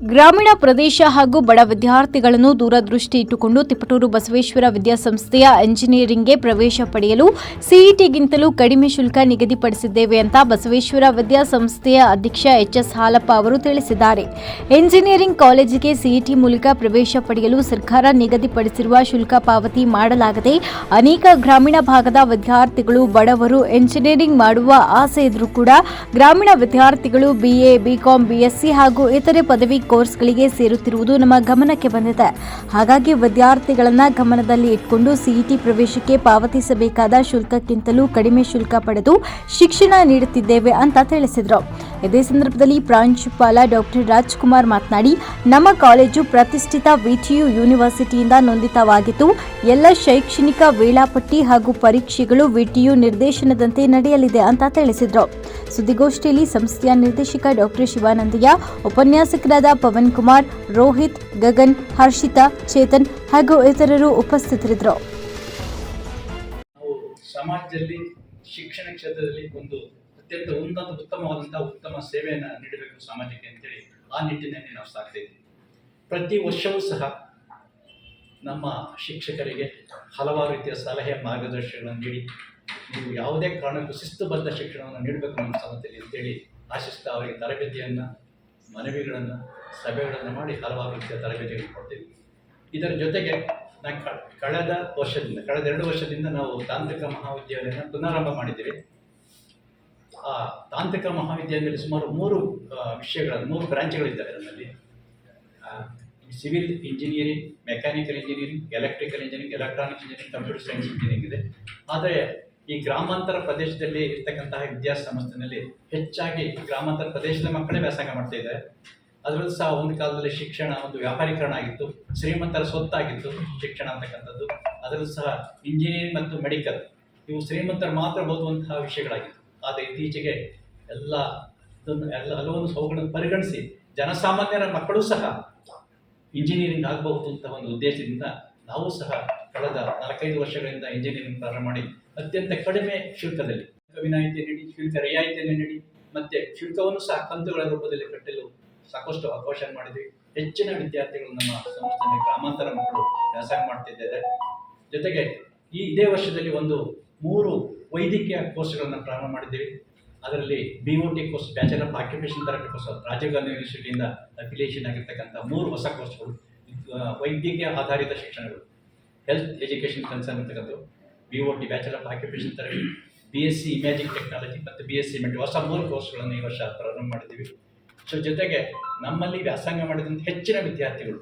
ಗ್ರಾಮೀಣ ಪ್ರದೇಶ ಹಾಗೂ ಬಡ ವಿದ್ಯಾರ್ಥಿಗಳನ್ನು ದೂರದೃಷ್ಟಿ ಇಟ್ಟುಕೊಂಡು ತಿಪಟೂರು ಬಸವೇಶ್ವರ ವಿದ್ಯಾಸಂಸ್ಥೆಯ ಎಂಜಿನಿಯರಿಂಗ್ಗೆ ಪ್ರವೇಶ ಪಡೆಯಲು ಸಿಇಟಿಗಿಂತಲೂ ಕಡಿಮೆ ಶುಲ್ಕ ನಿಗದಿಪಡಿಸಿದ್ದೇವೆ ಅಂತ ಬಸವೇಶ್ವರ ವಿದ್ಯಾಸಂಸ್ಥೆಯ ಅಧ್ಯಕ್ಷ ಎಚ್ಎಸ್ ಹಾಲಪ್ಪ ಅವರು ತಿಳಿಸಿದ್ದಾರೆ. ಎಂಜಿನಿಯರಿಂಗ್ ಕಾಲೇಜಿಗೆ ಸಿಇಟಿ ಮೂಲಕ ಪ್ರವೇಶ ಪಡೆಯಲು ಸರ್ಕಾರ ನಿಗದಿಪಡಿಸಿರುವ ಶುಲ್ಕ ಪಾವತಿ ಮಾಡಲಾಗದೆ ಅನೇಕ ಗ್ರಾಮೀಣ ಭಾಗದ ವಿದ್ಯಾರ್ಥಿಗಳು, ಬಡವರು ಎಂಜಿನಿಯರಿಂಗ್ ಮಾಡುವ ಆಸೆ ಇದ್ರೂ ಕೂಡ ಗ್ರಾಮೀಣ ವಿದ್ಯಾರ್ಥಿಗಳು ಬಿಎ ಬಿಕಾಂ ಬಿಎಸ್ಸಿ ಹಾಗೂ ಇತರೆ ಪದವಿ ಕೋರ್ಸ್ಗಳಿಗೆ ಸೇರುತ್ತಿರುವುದು ನಮ್ಮ ಗಮನಕ್ಕೆ ಬಂದಿದೆ. ಹಾಗಾಗಿ ವಿದ್ಯಾರ್ಥಿಗಳನ್ನ ಗಮನದಲ್ಲಿ ಇಟ್ಕೊಂಡು ಸಿಇಟಿ ಪ್ರವೇಶಕ್ಕೆ ಪಾವತಿಸಬೇಕಾದ ಶುಲ್ಕಕ್ಕಿಂತಲೂ ಕಡಿಮೆ ಶುಲ್ಕ ಪಡೆದು ಶಿಕ್ಷಣ ನೀಡುತ್ತಿದ್ದೇವೆ ಅಂತ ತಿಳಿಸಿದರು. ಇದೇ ಸಂದರ್ಭದಲ್ಲಿ ಪ್ರಾಂಶುಪಾಲ ಡಾಕ್ಟರ್ ರಾಜ್ಕುಮಾರ್ ಮಾತನಾಡಿ, ನಮ್ಮ ಕಾಲೇಜು ಪ್ರತಿಷ್ಠಿತ ವಿಟಿಯು ಯೂನಿವರ್ಸಿಟಿಯಿಂದ ನೋಂದಿತವಾಗಿದ್ದು, ಎಲ್ಲ ಶೈಕ್ಷಣಿಕ ವೇಳಾಪಟ್ಟಿ ಹಾಗೂ ಪರೀಕ್ಷೆಗಳು ವಿಟಿಯು ನಿರ್ದೇಶನದಂತೆ ನಡೆಯಲಿದೆ ಅಂತ ತಿಳಿಸಿದರು. ಸುದ್ದಿಗೋಷ್ಠಿಯಲ್ಲಿ ಸಂಸ್ಥೆಯ ನಿರ್ದೇಶಕ ಡಾಕ್ಟರ್ ಶಿವಾನಂದಯ್ಯ, ಉಪನ್ಯಾಸಕರಾದ ಪವನ್ ಕುಮಾರ್ ರೋಹಿತ್, ಗಗನ್, ಹರ್ಷಿತಾ, ಚೇತನ್ ಹಾಗೂ ಇತರರು ಉಪಸ್ಥಿತರಿದ್ದರು. ಸಮಾಜದಲ್ಲಿ, ಶಿಕ್ಷಣ ಕ್ಷೇತ್ರದಲ್ಲಿ ಒಂದು ಅತ್ಯಂತ ಉನ್ನತ ಉತ್ತಮವಾದಂತಹ ಉತ್ತಮ ಸೇವೆಯನ್ನು ನೀಡಬೇಕು ಸಮಾಜಕ್ಕೆ ಅಂತೇಳಿ ಆ ನಿಟ್ಟಿನಲ್ಲಿ ನಾವು ಸಾಕ್ತಾ ಇದ್ದೀವಿ. ಪ್ರತಿ ವರ್ಷವೂ ಸಹ ನಮ್ಮ ಶಿಕ್ಷಕರಿಗೆ ಹಲವಾರು ರೀತಿಯ ಸಲಹೆ, ಮಾರ್ಗದರ್ಶನಗಳನ್ನು ನೀಡಿ, ನೀವು ಯಾವುದೇ ಕಾರಣಕ್ಕೂ ಶಿಸ್ತುಬದ್ಧ ಶಿಕ್ಷಣವನ್ನು ನೀಡಬೇಕು ನಮ್ಮ ಸಂಸ್ಥೆಯಲ್ಲಿ ಅಂತೇಳಿ ಆಶಿಸ್ತಾ ಅವರಿಗೆ ತರಬೇತಿಯನ್ನು, ಮನವಿಗಳನ್ನು, ಸಭೆಗಳನ್ನು ಮಾಡಿ ಹಲವಾರು ರೀತಿಯ ತರಬೇತಿಗಳನ್ನು ಕೊಡ್ತೀವಿ. ಇದರ ಜೊತೆಗೆ ನಾ ಕ- ಕಳೆದ ವರ್ಷದಿಂದ, ಕಳೆದ ಎರಡು ವರ್ಷದಿಂದ ನಾವು ತಾಂತ್ರಿಕ ಮಹಾವಿದ್ಯಾಲಯನ ಪುನರಾರಂಭ ಮಾಡಿದ್ದೀವಿ. ತಾಂತ್ರಿಕ ಮಹಾವಿದ್ಯಾಲಯದಲ್ಲಿ ಸುಮಾರು ಮೂರು ವಿಷಯಗಳ ಮೂರು ಬ್ರಾಂಚ್ಗಳಿದ್ದಾವೆ ನಮ್ಮಲ್ಲಿ civil engineering, mechanical engineering, electrical engineering, electronic engineering, computer science engineering ಇದೆ. ಆದರೆ ಈ ಗ್ರಾಮಾಂತರ ಪ್ರದೇಶದಲ್ಲಿ ಇರ್ತಕ್ಕಂತಹ ವಿದ್ಯಾಸಂಸ್ಥೆನಲ್ಲಿ ಹೆಚ್ಚಾಗಿ ಗ್ರಾಮಾಂತರ ಪ್ರದೇಶದ ಮಕ್ಕಳೇ ವ್ಯಾಸಂಗ ಮಾಡ್ತಾ ಇದ್ದಾರೆ. ಅದರಲ್ಲೂ ಸಹ ಒಂದು ಕಾಲದಲ್ಲಿ ಶಿಕ್ಷಣ ಒಂದು ವ್ಯಾಪಾರೀಕರಣ ಆಗಿತ್ತು, ಶ್ರೀಮಂತರ ಸ್ವತ್ತಾಗಿತ್ತು ಶಿಕ್ಷಣ ಅಂತಕ್ಕಂಥದ್ದು. ಅದರಲ್ಲೂ ಸಹ ಇಂಜಿನಿಯರಿಂಗ್ ಮತ್ತು ಮೆಡಿಕಲ್ ಇವು ಶ್ರೀಮಂತರು ಮಾತ್ರ ಓದುವಂತಹ ವಿಷಯಗಳಾಗಿತ್ತು. ಆದರೆ ಇತ್ತೀಚೆಗೆ ಎಲ್ಲ ಇದನ್ನು ಎಲ್ಲ ಹಲವೊಂದು ಅವುಗಳನ್ನು ಪರಿಗಣಿಸಿ ಜನಸಾಮಾನ್ಯರ ಮಕ್ಕಳು ಸಹ ಇಂಜಿನಿಯರಿಂಗ್ ಆಗಬಹುದು ಅಂತ ಒಂದು ಉದ್ದೇಶದಿಂದ ನಾವು ಸಹ ಕಳೆದ ನಾಲ್ಕೈದು ವರ್ಷಗಳಿಂದ ಇಂಜಿನಿಯರಿಂಗ್ ಪ್ರಾರಂಭ ಮಾಡಿ ಅತ್ಯಂತ ಕಡಿಮೆ ಶುಲ್ಕದಲ್ಲಿ ಶುಲ್ಕ ವಿನಾಯಿತಿ ನೀಡಿ, ಶುಲ್ಕ ರಿಯಾಯಿತಿಯನ್ನು ನೀಡಿ, ಮತ್ತೆ ಶುಲ್ಕವನ್ನು ಸಹ ಕಂತುಗಳ ರೂಪದಲ್ಲಿ ಕಟ್ಟಲು ಸಾಕಷ್ಟು ಅವಕಾಶ ಮಾಡಿದ್ವಿ. ಹೆಚ್ಚಿನ ವಿದ್ಯಾರ್ಥಿಗಳು ನಮ್ಮ ಸಂಸ್ಥೆಯ ಗ್ರಾಮಾಂತರ ಮಕ್ಕಳು ವ್ಯಾಸಂಗ ಮಾಡ್ತಿದ್ದಾರೆ. ಜೊತೆಗೆ ಈ ಇದೇ ವರ್ಷದಲ್ಲಿ ಒಂದು ಮೂರು ವೈದ್ಯಕೀಯ ಕೋರ್ಸ್ಗಳನ್ನು ಪ್ರಾರಂಭ ಮಾಡಿದ್ದೀವಿ. ಅದರಲ್ಲಿ B O T course bachelor of occupation therapy course Rajiv Gandhi ಯೂನಿವರ್ಸಿಟಿಯಿಂದ affiliation ಆಗಿರ್ತಕ್ಕಂಥ ಮೂರು ಹೊಸ ಕೋರ್ಸ್ಗಳು ವೈದ್ಯಕೀಯ ಆಧಾರಿತ ಶಿಕ್ಷಣಗಳು ಹೆಲ್ತ್ ಎಜುಕೇಷನ್ ಕನ್ಸರ್ನ್ ಇರ್ತಕ್ಕಂಥ B O T bachelor of occupation therapy B S C imaging technology ಮತ್ತು ಬಿ ಎಸ್ ಸಿ ಮೆಟ್ರಿ ಹೊಸ ಮೂರು ಕೋರ್ಸ್ಗಳನ್ನು ಈ ವರ್ಷ ಪ್ರಾರಂಭ ಮಾಡಿದ್ದೀವಿ. ಸೊ ಜೊತೆಗೆ ನಮ್ಮಲ್ಲಿ ವ್ಯಾಸಂಗ ಮಾಡಿದಂಥ ಹೆಚ್ಚಿನ ವಿದ್ಯಾರ್ಥಿಗಳು,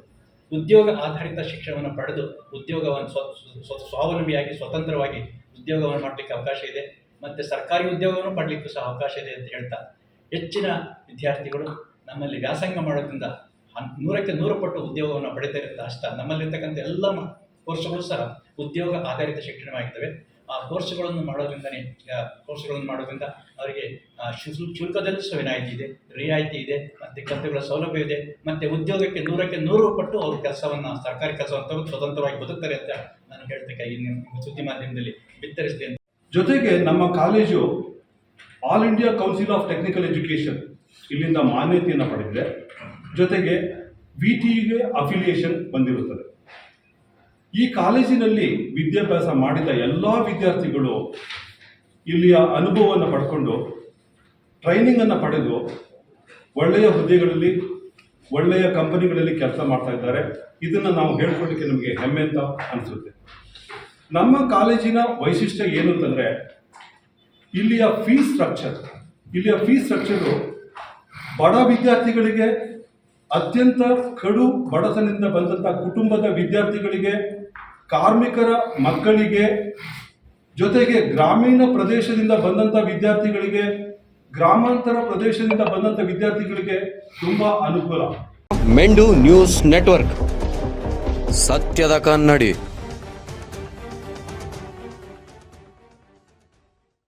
ಉದ್ಯೋಗ ಆಧಾರಿತ ಶಿಕ್ಷಣವನ್ನು ಪಡೆದು ಉದ್ಯೋಗವನ್ನು ಸ್ವ- ಸ್ವಾವಲಂಬಿಯಾಗಿ, ಸ್ವತಂತ್ರವಾಗಿ ಉದ್ಯೋಗವನ್ನು ಮಾಡಲಿಕ್ಕೆ ಅವಕಾಶ ಇದೆ. ಮತ್ತು ಸರ್ಕಾರಿ ಉದ್ಯೋಗವನ್ನು ಪಡಲಿಕ್ಕೂ ಸಹ ಅವಕಾಶ ಇದೆ ಅಂತ ಹೇಳ್ತಾ ಹೆಚ್ಚಿನ ವಿದ್ಯಾರ್ಥಿಗಳು ನಮ್ಮಲ್ಲಿ ವ್ಯಾಸಂಗ ಮಾಡೋದ್ರಿಂದ ನೂರಕ್ಕೆ ನೂರು ಪಟ್ಟು ಉದ್ಯೋಗವನ್ನು ಪಡಿತಾ ಇರುತ್ತೆ ಅಷ್ಟ ನಮ್ಮಲ್ಲಿರ್ತಕ್ಕಂಥ ಎಲ್ಲ ಕೋರ್ಸ್ಗಳು ಸಹ ಉದ್ಯೋಗ ಆಧಾರಿತ ಶಿಕ್ಷಣವಾಗಿರ್ತವೆ. ಆ ಕೋರ್ಸ್ಗಳನ್ನು ಮಾಡೋದ್ರಿಂದನೇ ಕೋರ್ಸ್ಗಳನ್ನು ಮಾಡೋದ್ರಿಂದ ಅವರಿಗೆ ಆ, ಶುಲ್- ಶುಲ್ಕದಲ್ಲೂ ಸಹ ವಿನಾಯಿತಿ ಇದೆ ರಿಯಾಯಿತಿ ಇದೆ ಮತ್ತು ಕೆಲಸಗಳ ಸೌಲಭ್ಯ ಇದೆ ಮತ್ತು ಉದ್ಯೋಗಕ್ಕೆ ನೂರಕ್ಕೆ ನೂರು ಪಟ್ಟು ಅವರು ಕೆಲಸವನ್ನು ಸರ್ಕಾರಿ ಕೆಲಸವನ್ನು ಸ್ವತಂತ್ರವಾಗಿ ಬದುಕ್ತಾರೆ ಅಂತ ನಾನು ಹೇಳ್ತಕ್ಕಾಗಿ ನಿಮ್ಮ ಸುದ್ದಿ ಮಾಧ್ಯಮದಲ್ಲಿ ಬಿತ್ತರಿಸ್ತೇನೆ ಜೊತೆಗೆ ನಮ್ಮ college all India council of technical education ಇಲ್ಲಿಂದ ಮಾನ್ಯತೆಯನ್ನು ಪಡೆದಿದೆ. ಜೊತೆಗೆ ವಿ ಟಿಗೆ ಅಫಿಲಿಯೇಷನ್ ಬಂದಿರುತ್ತದೆ. ಈ ಕಾಲೇಜಿನಲ್ಲಿ ವಿದ್ಯಾಭ್ಯಾಸ ಮಾಡಿದ ಎಲ್ಲ ವಿದ್ಯಾರ್ಥಿಗಳು ಇಲ್ಲಿಯ ಅನುಭವವನ್ನು ಪಡ್ಕೊಂಡು ಟ್ರೈನಿಂಗನ್ನು ಪಡೆದು ಒಳ್ಳೆಯ ಹುದ್ದೆಗಳಲ್ಲಿ, ಒಳ್ಳೆಯ ಕಂಪನಿಗಳಲ್ಲಿ ಕೆಲಸ ಮಾಡ್ತಾ ಇದ್ದಾರೆ. ಇದನ್ನು ನಾವು ಹೇಳ್ಕೊಳ್ಳಿಕ್ಕೆ ನಮಗೆ ಹೆಮ್ಮೆ ಅಂತ ಅನಿಸುತ್ತೆ. ನಮ್ಮ ಕಾಲೇಜಿನ ವೈಶಿಷ್ಟ್ಯ ಏನು ಅಂತಂದರೆ, ಇಲ್ಲಿಯ ಫೀಸ್ ಸ್ಟ್ರಕ್ಚರ್ ಇಲ್ಲಿಯ ಫೀಸ್ ಸ್ಟ್ರಕ್ಚರು ಬಡ ವಿದ್ಯಾರ್ಥಿಗಳಿಗೆ ಅತ್ಯಂತ ಕಡು ಬಡತನದಿಂದ ಬಂದಂಥ ಕುಟುಂಬದ ವಿದ್ಯಾರ್ಥಿಗಳಿಗೆ ಕಾರ್ಮಿಕರ ಮಕ್ಕಳಿಗೆ ಜೊತೆಗೆ ಗ್ರಾಮೀಣ ಪ್ರದೇಶದಿಂದ ಬಂದಂಥ ವಿದ್ಯಾರ್ಥಿಗಳಿಗೆ, ಗ್ರಾಮಾಂತರ ಪ್ರದೇಶದಿಂದ ಬಂದಂಥ ವಿದ್ಯಾರ್ಥಿಗಳಿಗೆ ತುಂಬ ಅನುಕೂಲ. ಮೆಂಡು ನ್ಯೂಸ್ ನೆಟ್ವರ್ಕ್. ಸತ್ಯದ ಕನ್ನಡಿ.